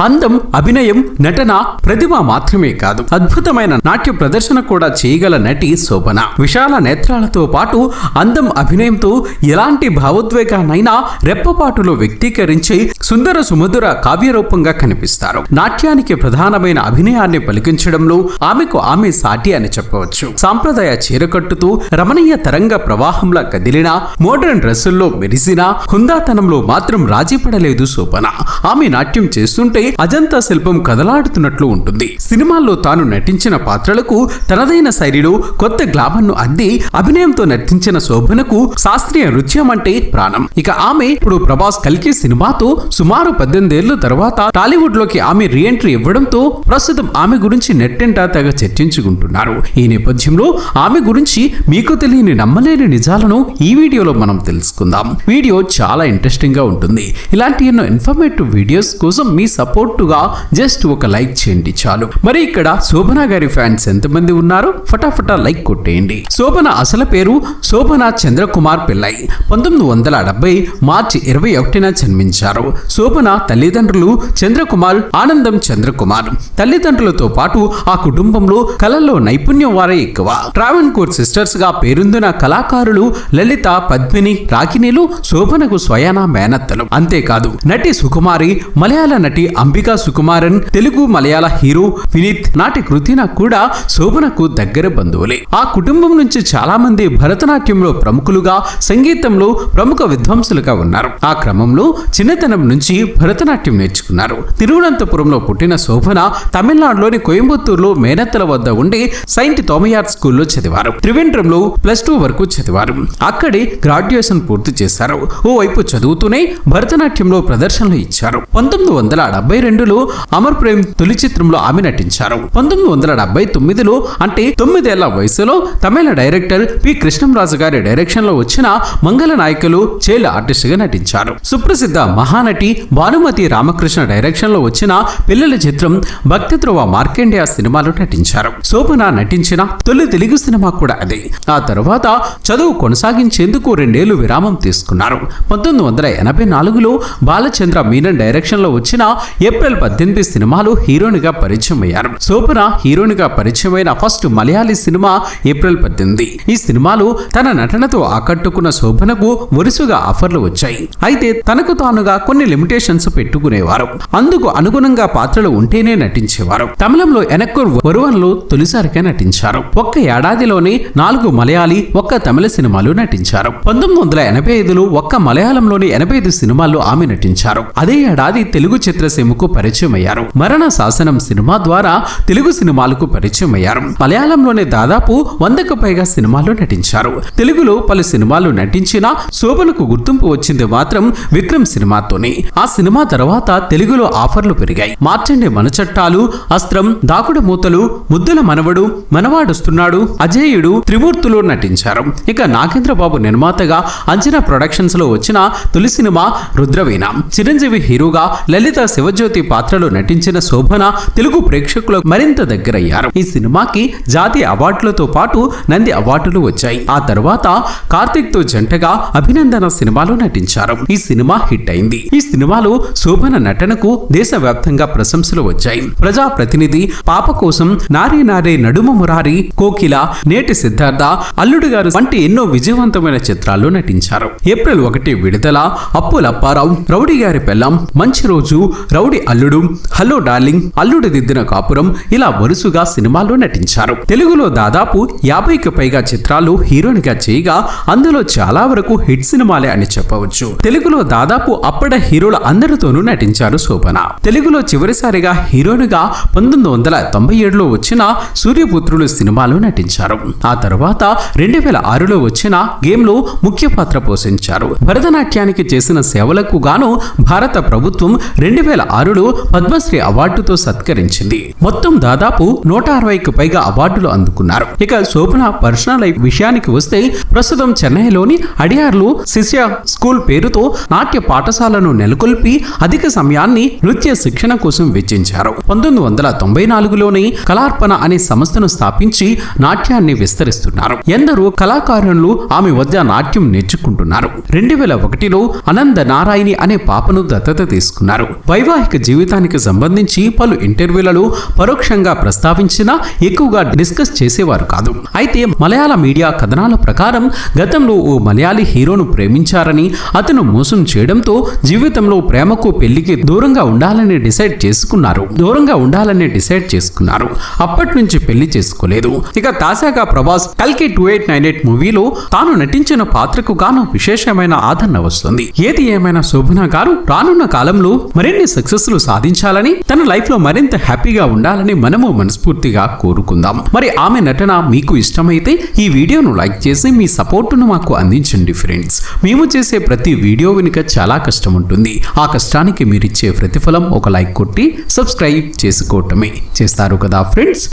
అందం అభినయం నటన ప్రతిభ మాత్రమే కాదు. అద్భుతమైన నాట్య ప్రదర్శన కూడా చేయగల నటి శోభన. విశాల నేత్రాలతో పాటు అందం అభినయంతో ఎలాంటి భావోద్వేగానైనా రెప్పపాటులో వ్యక్తీకరించి సుందర సుమధుర కావ్యరూపంగా కనిపిస్తారు. నాట్యానికి ప్రధానమైన అభినయాన్ని పలికించడంలో ఆమెకు ఆమె సాటి అని చెప్పవచ్చు. సాంప్రదాయ చీరకట్టుతో రమణీయ తరంగ ప్రవాహంలా కదిలిన మోడర్న్ డ్రెస్సుల్లో మెరిసిన హుందాతనంలో మాత్రం రాజీపడలేదు శోభన. ఆమె నాట్యం చేస్తుంటే అజంతా శిల్పం కదలాడుతున్నట్లు ఉంటుంది. సినిమాల్లో తాను నటించిన పాత్రలకు తనదైన శైలిలో కొత్త గ్లామర్ను అంది అభినయంతో నటించిన శోభనకు శాస్త్రీయ నృత్యం అంటే ప్రాణం. ఇక ఆమె ఇప్పుడు ప్రభాస్ కలికి సినిమాతో సుమారు పద్దెనిమిదేళ్ళ తర్వాత టాలీవుడ్లోకి ఆమె రీఎంట్రీ ఇవ్వడంతో ప్రస్తుతం ఆమె గురించి నెట్టెంట తెగ చర్చించుకుంటున్నారు. ఈ నేపథ్యంలో ఆమె గురించి మీకు తెలియని నమ్మలేని నిజాలను ఈ వీడియోలో మనం తెలుసుకుందాం. వీడియో చాలా ఇంట్రెస్టింగ్గా ఉంటుంది. ఇలాంటి ఎన్నో ఇన్ఫర్మేటివ్ వీడియోస్ కోసం మీ సపోర్టుగా జస్ట్ ఒక లైక్ చేయండి చాలు. మరి ఇక్కడ శోభన గారి ఫ్యాన్స్ ఎంతమంది ఉన్నారు ఫటాఫటా లైక్ కొట్టేయండి. శోభన అసలు పేరు శోభన చంద్రకుమార్ పిల్లై పంతొమ్మిది వందల డెబ్బై మార్చి ఇరవై ఒకటిన జన్మించారు. శోభన తల్లిదండ్రులు చంద్రకుమార్ ఆనందం చంద్రకుమార్. తల్లిదండ్రులతో పాటు ఆ కుటుంబంలో కళల్లో నైపుణ్యం వారే ఎక్కువ. ట్రావెన్ కోర్ సిస్టర్స్గా పేరొందిన కళాకారులు లలిత పద్మిని రాకినీలు శోభనకు స్వయాన మేనత్తలు. అంతేకాదు నటి సుకుమారి మలయాళ నటి అంబికా సుకుమారన్ తెలుగు మలయాళ హీరో వినీత్ నాటి కృతిన కూడా శోభనకు దగ్గర బంధువులే. ఆ కుటుంబం నుంచి చాలా మంది భరతనాట్యంలో ప్రముఖులుగా సంగీతంలో ప్రముఖ విద్వాంసులుగా ఉన్నారు. ఆ క్రమంలో చిన్నతనం నుంచి భరతనాట్యం నేర్చుకున్నారు. తిరువనంతపురంలో పుట్టిన శోభన తమిళనాడులోని కోయంబత్తూరులో మేనత్తల వద్ద ఉండి సెయింట్ తోమయార్ స్కూల్లో చదివారు. త్రివేంద్రంలో ప్లస్ టూ వరకు చదివారు. అక్కడే గ్రాడ్యుయేషన్ పూర్తి చేశారు. ఓ వైపు చదువుతూనే భరతనాట్యంలో ప్రదర్శనలు ఇచ్చారు. పంతొమ్మిది వందల డెబ్బై రెండులో అమర్ ప్రేమ్ తొలి చిత్రంలో ఆమె నటించారు. పంతొమ్మిది వందల డెబ్బై తొమ్మిదిలో అంటే తొమ్మిదేళ్ళ వయసులో తమిళ డైరెక్టర్ పి కృష్ణంరాజు గారి డైరెక్షన్లో వచ్చిన మంగళ నాయకులు చేల ఆర్టిస్ట్గా నటించారు. సుప్రసిద్ధ మహానటి భానుమతి రామకృష్ణ డైరెక్షన్లో వచ్చిన పిల్లల చిత్రం భక్తి ధ్రువ మార్కండేయ సినిమాలో నటించారు. శోభన నటించిన తొలి తెలుగు సినిమా కూడా అదే. ఆ తర్వాత చదువు కొనసాగించేందుకు రెండేళ్ళు విరామం తీసుకున్నారు. పంతొమ్మిది వందల ఎనభై నాలుగులో బాలచంద్ర మీనన్ డైరెక్షన్లో వచ్చిన ఏప్రిల్ పద్దెనిమిది సినిమాలు హీరోయిన్గా పరిచయం అయ్యారు శోభన హీరోయిన్గా పరిచయమైన ఫస్ట్ మలయాళీ సినిమా ఏప్రిల్ పద్దెనిమిది. ఈ సినిమాలు తన నటనతో ఆకట్టుకున్న శోభనకు వరుసగా ఆఫర్లు వచ్చాయి. అయితే తనకు తానుగా కొన్ని లిమిటేషన్స్ పెట్టుకునేవారు. అందుకు అనుగుణంగా పాత్రలు ఉంటేనే నటించేవారు. తమిళంలో ఎనక్కూర్ వరువన్లు తొలిసారిగా నటించారు. ఒక్క ఏడాదిలోనే నాలుగు మలయాళీ ఒక్క తమిళ సినిమాలు నటించారు. పంతొమ్మిది వందల ఎనభై ఐదులో ఒక్క మలయాళంలోని ఎనభై ఐదు సినిమాల్లో ఆమె నటించారు. అదే ఏడాది తెలుగు చిత్రసీమ పరిచయం అయ్యారు మరణ శాసనం సినిమా ద్వారా తెలుగు సినిమాలకు పరిచయం అయ్యారు మలయాళంలోనే దాదాపు వందకు పైగా సినిమాలు నటించారు. తెలుగులో పలు సినిమాలు నటించినా శోభనకు గుర్తింపు వచ్చింది మాత్రం విక్రమ్ సినిమాతోనే. ఆ సినిమా తర్వాత తెలుగులో ఆఫర్లు పెరిగాయి. మార్చండి మనచట్టాలు అస్త్రం దాకుడు మూతలు ముద్దుల మనవడు మనవాడుస్తున్నాడు అజేయుడు త్రిమూర్తులు నటించారు. ఇక నాగేంద్రబాబు నిర్మాతగా అంజనా ప్రొడక్షన్స్లో వచ్చిన తొలి సినిమా రుద్రవీణ. చిరంజీవి హీరోగా లలిత శివజ్యోతి పాత్రలో నటించిన శోభన తెలుగు ప్రేక్షకులకు మరింత దగ్గరయ్యారు. ఈ సినిమాకి జాతీయ అవార్డులతో పాటు నంది అవార్డులు వచ్చాయి. ఆ తర్వాత కార్తిక్తో జంటగా అభినందన సినిమాలో నటించారు. ఈ సినిమా హిట్ అయింది. ఈ సినిమాలో శోభన నటనకు దేశవ్యాప్తంగా ప్రశంసలు వచ్చాయి. ప్రజా ప్రతినిధి పాప కోసం నారీ నారే నడుమ మురారి కోకిల నేటి సిద్ధార్థ అల్లుడు గారు వంటి ఎన్నో విజయవంతమైన చిత్రాల్లో నటించారు. ఏప్రిల్ ఒకటి విడుదల అప్పులప్పారావు రౌడి రౌడీ గారి పెళ్ళం మంచి రోజు రౌడీ అల్లుడు హలో డార్లింగ్ అల్లుడు దిద్దిన కాపురం ఇలా వరుసగా సినిమాల్లో నటించారు. తెలుగులో దాదాపు యాభైకి పైగా చిత్రాలు హీరోనిగా చేయగా అందులో చాలా వరకు హిట్ సినిమాలే అని చెప్పవచ్చు. తెలుగులో దాదాపు అప్పటి హీరోల అందరితోనూ నటించారు శోభన. తెలుగులో చివరిసారిగా హీరోయిన్ పంతొమ్మిది వందల తొంభై ఏడులో వచ్చిన సూర్యపుత్రులు సినిమాలో నటించారు. ఆ తర్వాత రెండు వేల ఆరులో వచ్చిన గేమ్లో ముఖ్య పాత్ర పోషించారు. భరతనాట్యానికి చేసిన సేవలకు గాను భారత ప్రభుత్వం రెండు వేల ఆరులో పద్మశ్రీ అవార్డుతో సత్కరించింది. మొత్తం దాదాపు నూట అరవైకి పైగా అవార్డులు అందుకున్నారు. ఇక శోభన పర్సనల్ లైఫ్ విషయానికి వస్తే ప్రస్తుతం చెన్నైలోని అడియార్లు శిష్య స్కూల్ పేరుతో నాట్య పాఠశాలను నెలకొల్పి అధిక సమయాన్ని నృత్య శిక్షణ కోసం వెచ్చించారు. పంతొమ్మిది వందల తొంభై నాలుగులోనే కళార్పణ అనే సంస్థను స్థాపించి నాట్యాన్ని విస్తరిస్తున్నారు. ఎందరో కళాకారులు ఆమె వద్ద నాట్యం నేర్చుకుంటున్నారు. రెండు వేల ఒకటిలో అనంద నారాయణి అనే పాపను దత్తత తీసుకున్నారు. వైవాహిక వైవాహిక జీవితానికి సంబంధించి పలు ఇంటర్వ్యూలలో పరోక్షంగా ప్రస్తావించినా ఎక్కువగా డిస్కస్ చేసేవారు కాదు. అయితే మలయాళ మీడియా కథనాల ప్రకారం గతంలో ఓ మలయాళీ హీరోను ప్రేమించారని అతను మోసం చేయడంతో జీవితంలో ప్రేమకు పెళ్ళికి దూరంగా ఉండాలని డిసైడ్ చేసుకున్నారు. దూరంగా ఉండాలని డిసైడ్ చేసుకున్నారు. అప్పటి నుంచి పెళ్ళి చేసుకోలేదు. ఇక తాజాగా ప్రభాస్ కల్కి టూ ఎయిట్ నైన్ ఎయిట్ మూవీలో తాను నటించిన పాత్రకు గాను విశేషమైన ఆదరణ వస్తుంది. ఏది ఏమైనా శోభన గారు రానున్న కాలంలో మరిన్ని సక్సెస్లు సాధించాలని తన లైఫ్లో మరింత హ్యాపీగా ఉండాలని మనము మనస్ఫూర్తిగా కోరుకుందాం. మరి ఆమె నటన మీకు ఇష్టమైతే ఈ వీడియోను లైక్ చేసి మీ సపోర్టును మాకు అందించండి ఫ్రెండ్స్. మేము చేసే ప్రతి వీడియో వెనుక చాలా కష్టం ఉంటుంది. ఆ కష్టానికి మీరిచ్చే ప్రతిఫలం ఒక లైక్ కొట్టి సబ్స్క్రైబ్ చేసుకోవటమే. చేస్తారు కదా ఫ్రెండ్స్?